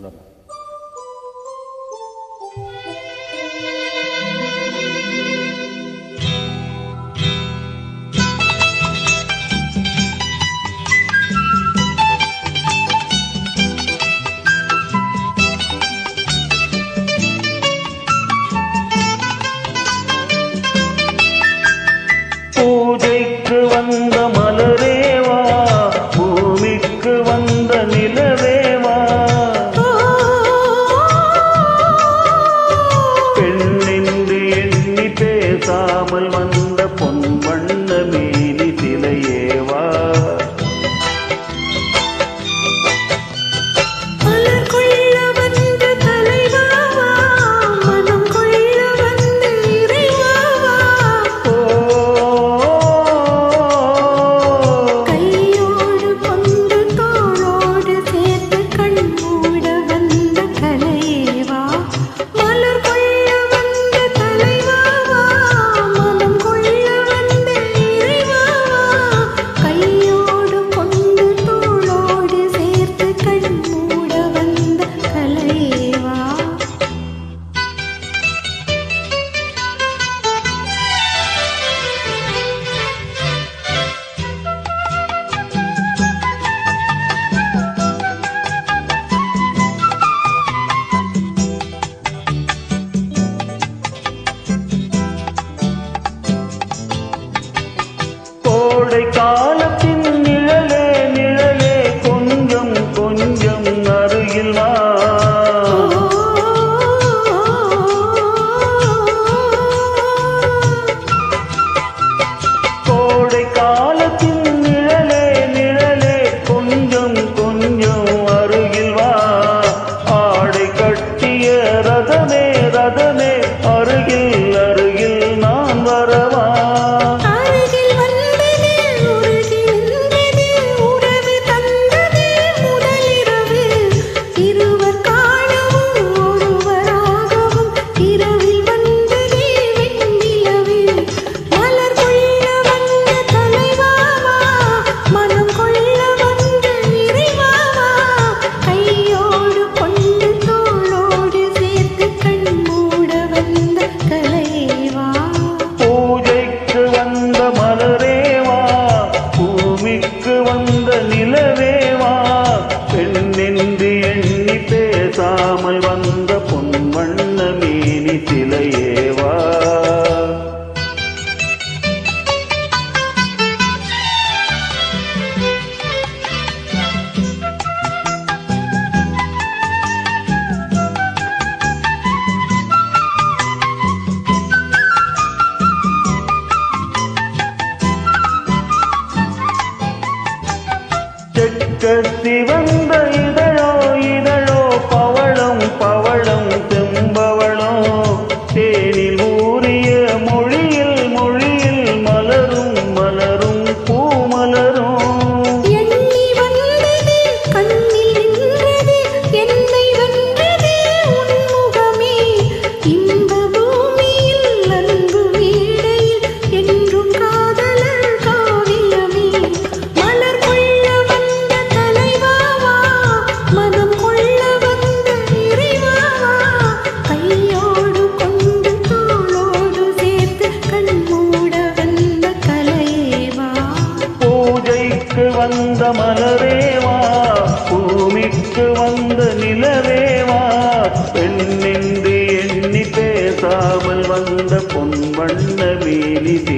了ら？my money. Star உன்வண்ண மீனி சிலையேவா? கட்டி வந்த வந்த மலரேவா? பூமிக்கு வந்த நிலவேவா பெண்ணின்றி எண்ணி பேசாமல் வந்த பொன் வண்ண மேலிதே